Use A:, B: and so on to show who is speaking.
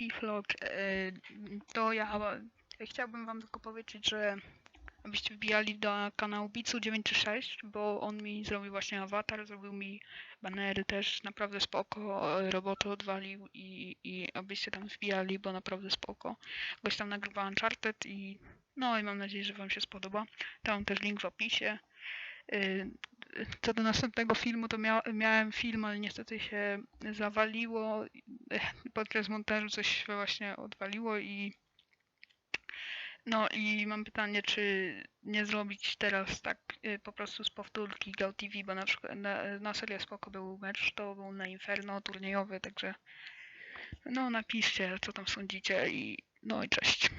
A: Backlog, e, to ja chciałbym wam tylko powiedzieć, że abyście wbijali do kanału Bicu936, bo on mi zrobił właśnie awatar, zrobił mi banery też, naprawdę spoko, e, robotę odwalił i, i abyście tam wbijali, bo naprawdę spoko. Goś tam nagrywa Uncharted i no i mam nadzieję, że wam się spodoba. Tam też link w opisie. Co do następnego filmu, to mia miałem film, ale niestety się zawaliło. Podczas montażu coś się właśnie odwaliło i no i mam pytanie, czy nie zrobić teraz tak y, po prostu z powtórki GauTV, bo na przykład na, na spoko był mecz, to był na Inferno turniejowy, także no napiszcie co tam sądzicie i no i cześć.